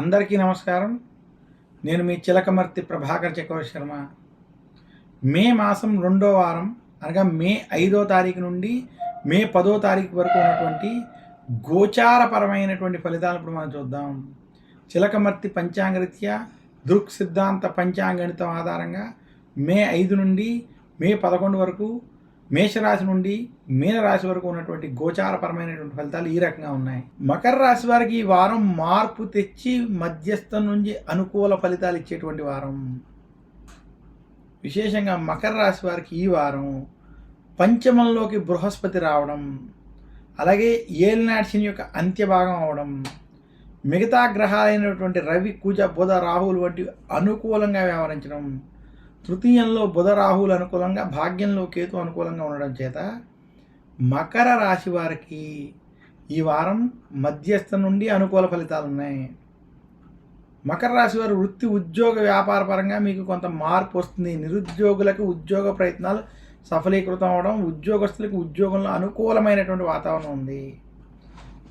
అందరికీ నమస్కారం. నేను మీ చిలకమర్తి ప్రభాకర్ చక్రవర్తి శర్మ. మే మాసం రెండో వారం అనగా మే ఐదో తారీఖు నుండి మే పదో తారీఖు వరకు ఉన్నటువంటి గోచారపరమైనటువంటి ఫలితాలు ఇప్పుడు మనం చూద్దాం. చిలకమర్తి పంచాంగరీత్యా దృక్ సిద్ధాంత పంచాంగణితం ఆధారంగా మే ఐదు నుండి మే పదకొండు వరకు మేషరాశి నుండి మీనరాశి వరకు ఉన్నటువంటి గోచారపరమైనటువంటి ఫలితాలు ఈ రకంగా ఉన్నాయి. మకర రాశి వారికి ఈ వారం మార్పు తెచ్చి మధ్యస్థం నుంచి అనుకూల ఫలితాలు ఇచ్చేటువంటి వారం. విశేషంగా మకర రాశి వారికి ఈ వారం పంచమంలోకి బృహస్పతి రావడం అలాగే ఏలినాటి యొక్క అంత్యభాగం అవడం మిగతా గ్రహాలైనటువంటి రవి కూజ బుధ రాహువులు వంటి అనుకూలంగా వ్యవహరించడం తృతీయంలో బుధ రాహువులు అనుకూలంగా భాగ్యంలో కేతు అనుకూలంగా ఉండడం చేత మకర రాశి వారికి ఈ వారం మధ్యస్థ నుండి అనుకూల ఫలితాలు ఉన్నాయి. మకర రాశి వారు వృత్తి ఉద్యోగ వ్యాపార పరంగా మీకు కొంత మార్పు వస్తుంది. నిరుద్యోగులకు ఉద్యోగ ప్రయత్నాలు సఫలీకృతం అవడం ఉద్యోగస్తులకు ఉద్యోగంలో అనుకూలమైనటువంటి వాతావరణం ఉంది.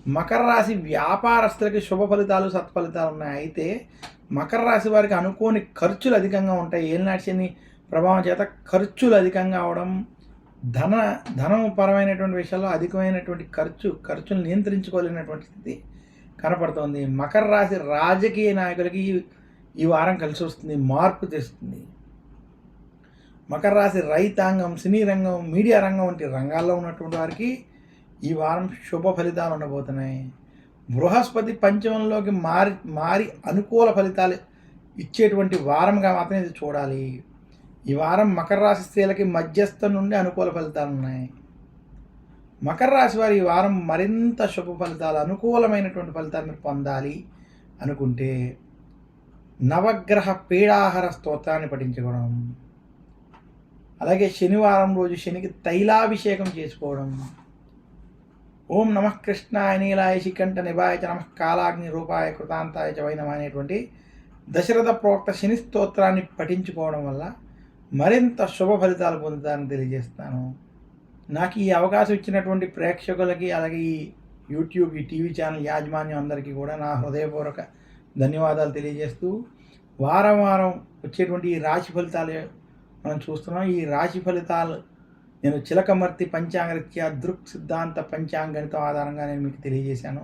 మకర రాశి వ్యాపారస్తులకి శుభ ఫలితాలు సత్ఫలితాలు ఉన్నాయి. అయితే మకర రాశి వారికి అనుకోని ఖర్చులు అధికంగా ఉంటాయి. ఏలినాటి శని ప్రభావం చేత ఖర్చులు అధికంగా అవడం ధన ధనం పరమైనటువంటి విషయాల్లో అధికమైనటువంటి ఖర్చు ఖర్చును నియంత్రించుకోలేనటువంటి స్థితి కనపడుతోంది. మకర రాశి రాజకీయ నాయకులకి ఈ వారం కలిసి వస్తుంది మార్పు తెస్తుంది. మకర రాశి రైతాంగం సినీ రంగం మీడియా రంగం వంటి రంగాల్లో ఉన్నటువంటి వారికి ఈ వారం శుభ ఫలితాలు ఉండబోతున్నాయి. బృహస్పతి పంచమంలోకి మారి మారి అనుకూల ఫలితాలు ఇచ్చేటువంటి వారంగా మాత్రం ఇది చూడాలి. ఈ వారం మకర రాశి స్త్రీలకి మధ్యస్థ నుండి అనుకూల ఫలితాలు ఉన్నాయి. మకర రాశి వారి ఈ వారం మరింత శుభ ఫలితాలు అనుకూలమైనటువంటి ఫలితాలు మీరు పొందాలి అనుకుంటే నవగ్రహ పీడాహార స్తోత్రాన్ని పఠించుకోవడం అలాగే శనివారం రోజు శనికి తైలాభిషేకం చేసుకోవడం ఓం నమః కృష్ణాయ నీలాయ శికంఠ నిభాయ చ కాలాగ్ని రూపాయ కృతాంతాయ చ వైనమ అనేటువంటి దశరథ ప్రోక్త శని స్తోత్రాన్ని పఠించుకోవడం వల్ల మరింత శుభ ఫలితాలు పొందుతారని తెలియజేస్తాను నాకు ఈ అవకాశం ఇచ్చినటువంటి ప్రేక్షకులకి అలాగే ఈ యూట్యూబ్ ఈ టీవీ ఛానల్ యాజమాన్యం అందరికీ కూడా నా హృదయపూర్వక ధన్యవాదాలు తెలియజేస్తూ వారం వారం వచ్చేటువంటి ఈ రాశి ఫలితాలు మనం చూస్తున్నాం. ఈ రాశి ఫలితాలు నేను చిలకమర్తి పంచాంగరీత్యా దృక్ సిద్ధాంత పంచాంగణితం ఆధారంగా నేను మీకు తెలియజేశాను.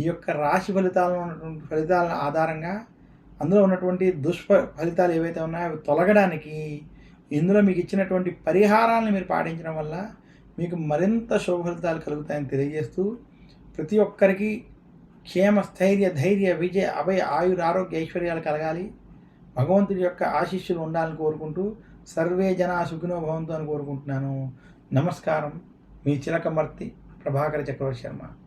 ఈ యొక్క రాశి ఫలితాలను ఉన్నటువంటి ఫలితాల ఆధారంగా అందులో ఉన్నటువంటి దుష్ఫ ఫలితాలు ఏవైతే ఉన్నాయో అవి తొలగడానికి ఇందులో మీకు ఇచ్చినటువంటి పరిహారాలను మీరు పాటించడం వల్ల మీకు మరింత శుభ ఫలితాలు కలుగుతాయని తెలియజేస్తూ ప్రతి ఒక్కరికి క్షేమ స్థైర్య ధైర్య విజయ అభయ ఆయుర ఆరోగ్య ఐశ్వర్యాలు కలగాలి. భగవంతుడి యొక్క ఆశీస్సులు ఉండాలని కోరుకుంటూ సర్వే జనా సుఖినో భవంతు అని కోరుకుంటున్నాను. నమస్కారం. మీ చిలకమర్తి ప్రభాకర చక్రవర్తి శర్మ.